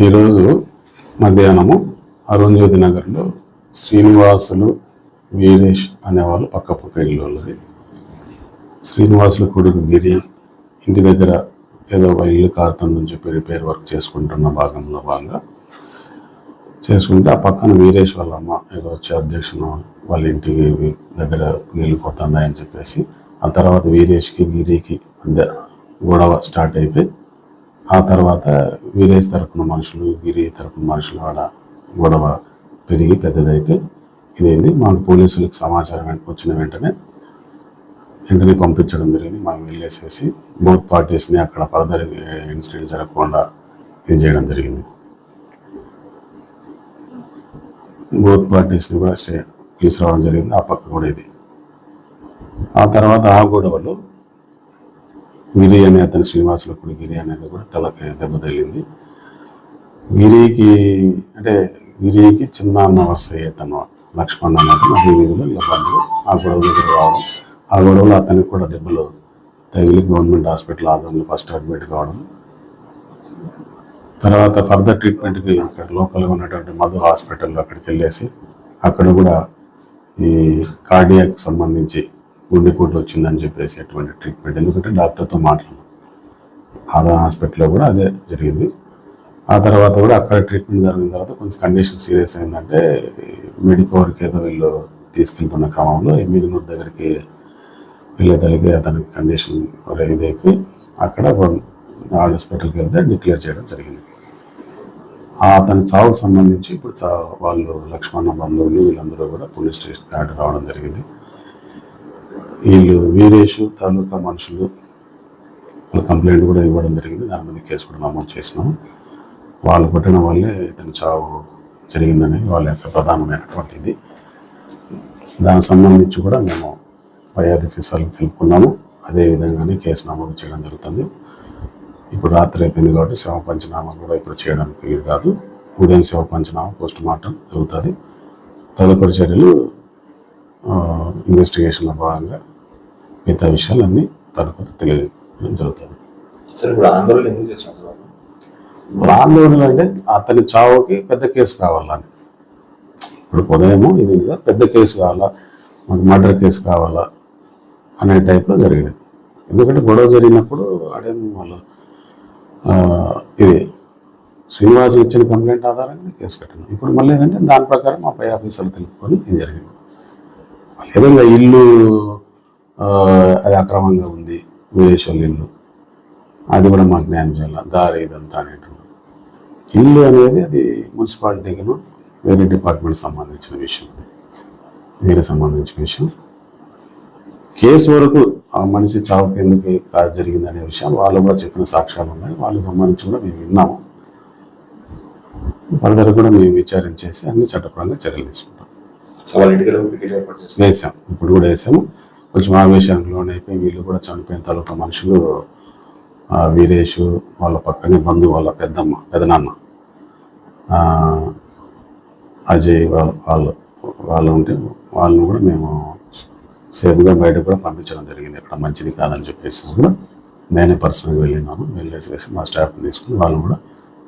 ఈరోజు మధ్యాహ్నము అరుంజ్యోతి నగర్లో శ్రీనివాసులు వీరేష్ అనేవాళ్ళు పక్క పక్క ఇల్లు వాళ్ళది శ్రీనివాసుల కొడుకు గిరి ఇంటి దగ్గర ఏదో ఒక ఇల్లు కారుతుందని చెప్పి రిపేర్ వర్క్ చేసుకుంటున్న భాగంలో బాగా చేసుకుంటే ఆ పక్కన వీరేష్ వాళ్ళ అమ్మ ఏదో వచ్చి అధ్యక్షులు వాళ్ళ ఇంటికి దగ్గర నీళ్ళు పోతున్నాయని చెప్పేసి ఆ తర్వాత వీరేష్కి గిరికి మధ్య గొడవ స్టార్ట్ అయిపోయి ఆ తర్వాత వీరేష్ తరపున మనుషులు గిరి తరపున మనుషులు ఆడ గొడవ పెరిగి పెద్దదైతే ఇదేంది. మాకు పోలీసులకు సమాచారం వెంట- వచ్చిన వెంటనే వెంటనే పంపించడం జరిగింది. మనం వెళ్ళేసేసి బోత్ పార్టీస్ని అక్కడ ఫర్దర్ ఇన్సిడెంట్ జరగకుండా ఇది చేయడం జరిగింది. బోత్ పార్టీస్ని కూడా స్టే తీసుకురావడం జరిగింది. ఆ పక్క కూడా ఇది. ఆ తర్వాత ఆ గొడవలో వీరి అనే అతని శ్రీనివాసుల కూడా గిరి అనేది కూడా తలకి దెబ్బ తగిలింది. గిరికి అంటే గిరికి చిన్న అన్న వరుస అయ్యేతను లక్ష్మణ్ అనే అతను అదే వీధిలో ఆ గొడవ దగ్గర రావడం ఆ గొడవలో అతనికి కూడా దెబ్బలు తగిలి గవర్నమెంట్ హాస్పిటల్ ఆధ్వర్యంలో ఫస్ట్ అడ్మిట్ కావడం. తర్వాత ఫర్దర్ ట్రీట్మెంట్కి అక్కడ లోకల్గా ఉన్నటువంటి మధు హాస్పిటల్లో అక్కడికి వెళ్ళేసి అక్కడ కూడా ఈ కార్డియాక్ సంబంధించి గుండెపోటు వచ్చిందని చెప్పేసి అటువంటి ట్రీట్మెంట్ ఎందుకంటే డాక్టర్తో మాట్లాడాం ఆదా హాస్పిటల్లో కూడా అదే జరిగింది. ఆ తర్వాత కూడా అక్కడ ట్రీట్మెంట్ జరిగిన తర్వాత కొంచెం కండిషన్ సీరియస్ అయిందంటే మెడికోర్కి ఏదో వీళ్ళు తీసుకెళ్తున్న క్రమంలో ఎమ్మిగనూరు దగ్గరికి వెళ్ళేదలిగి అతనికి కండిషన్ ఇదైపోయి అక్కడ హాస్పిటల్కి వెళ్తే డిక్లేర్ చేయడం జరిగింది. అతని చావుకు సంబంధించి ఇప్పుడు వాళ్ళు లక్ష్మణ బంధువులు వీళ్ళందరూ కూడా పోలీస్ స్టేషన్ దాటి రావడం జరిగింది. వీళ్ళు వీరేషు తాలూకా మనుషులు. వాళ్ళ కంప్లైంట్ కూడా ఇవ్వడం జరిగింది. దాని మీద కేసు కూడా నమోదు చేసినాము వాళ్ళు పుట్టిన వల్లే ఇతని చావు జరిగిందనేది వాళ్ళ యొక్క ప్రధానమైనటువంటి ఇది దానికి సంబంధించి కూడా మేము పై ఆఫీసర్లకు తెలుపుకున్నాము. అదే విధంగానే కేసు నమోదు చేయడం జరుగుతుంది. ఇప్పుడు రాత్రి అయిపోయింది కాబట్టి శవ పంచనామా కూడా ఇప్పుడు చేయడానికి వీలు కాదు. ఉదయం శవ పంచనామా పోస్ట్ మార్టం జరుగుతుంది. తదుపరి చర్యలు ఇన్వెస్టిగేషన్లో భాగంగా మిగతా విషయాలన్నీ తదుపరి తెలియజేయడం జరుగుతుంది. సరే ఇప్పుడు ఆందోళన ఎందుకు చేసిన సార్ వాళ్ళు? ఆందోళన అంటే అతని చావుకి పెద్ద కేసు కావాలని. ఇప్పుడు ఉదయం ఇది పెద్ద కేసు కావాలా? మాకు మర్డర్ కేసు కావాలా? అనే టైప్లో జరిగినది ఎందుకంటే గొడవ జరిగినప్పుడు అడే వాళ్ళు ఇది శ్రీనివాసులు ఇచ్చిన కంప్లైంట్ ఆధారంగా కేసు కట్టినాం. ఇప్పుడు మళ్ళీ ఏంటంటే దాని ప్రకారం మా పై ఆఫీసర్లు తెలుపుకొని ఇది జరిగింది. ఏదైనా ఇల్లు అది అక్రమంగా ఉంది విదేశాల ఇల్లు. అది కూడా మాకు న్యాయం చేయాలి దారి ఇదంతా అనేటువంటి. ఇల్లు అనేది అది మున్సిపాలిటీకిను వేరే డిపార్ట్మెంట్ సంబంధించిన విషయం అది. వేరే సంబంధించిన విషయం. కేసు వరకు ఆ మనిషి చావుకు ఎందుకు కా- జరిగింది అనే విషయం వాళ్ళు కూడా చెప్పిన సాక్ష్యాలు ఉన్నాయి. వాళ్ళకి సంబంధించి కూడా మేము విన్నాము. ఫర్దర్ కూడా మేము విచారించేసి అన్ని చట్టపరంగా చర్యలు తీసుకుంటాం. వేసాం ఇప్పుడు కూడా వేసాము కొంచెం ఆవేశానికి అయిపోయి వీళ్ళు కూడా చనిపోయిన తర్వాత మనుషులు వీరేషు వాళ్ళ పక్కనే బంధువు వాళ్ళ పెద్దమ్మ పెదనాన్న అజయ్ వాళ్ళ వాళ్ళు వాళ్ళు ఉంటే వాళ్ళని కూడా మేము సేఫ్గా బయటకు కూడా పంపించడం జరిగింది. ఇక్కడ మంచిది కాదని చెప్పేసి కూడా నేనే పర్సనల్గా వెళ్ళినాను. వెళ్ళేసి మా స్టాఫ్ని తీసుకుని వాళ్ళు కూడా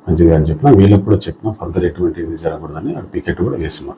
మంచిగా అని చెప్పిన వీళ్ళకి కూడా చెప్పిన ఫర్దర్ ఎటువంటి ఇది జరగకూడదని అక్కడ పికెట్ కూడా వేసినాం.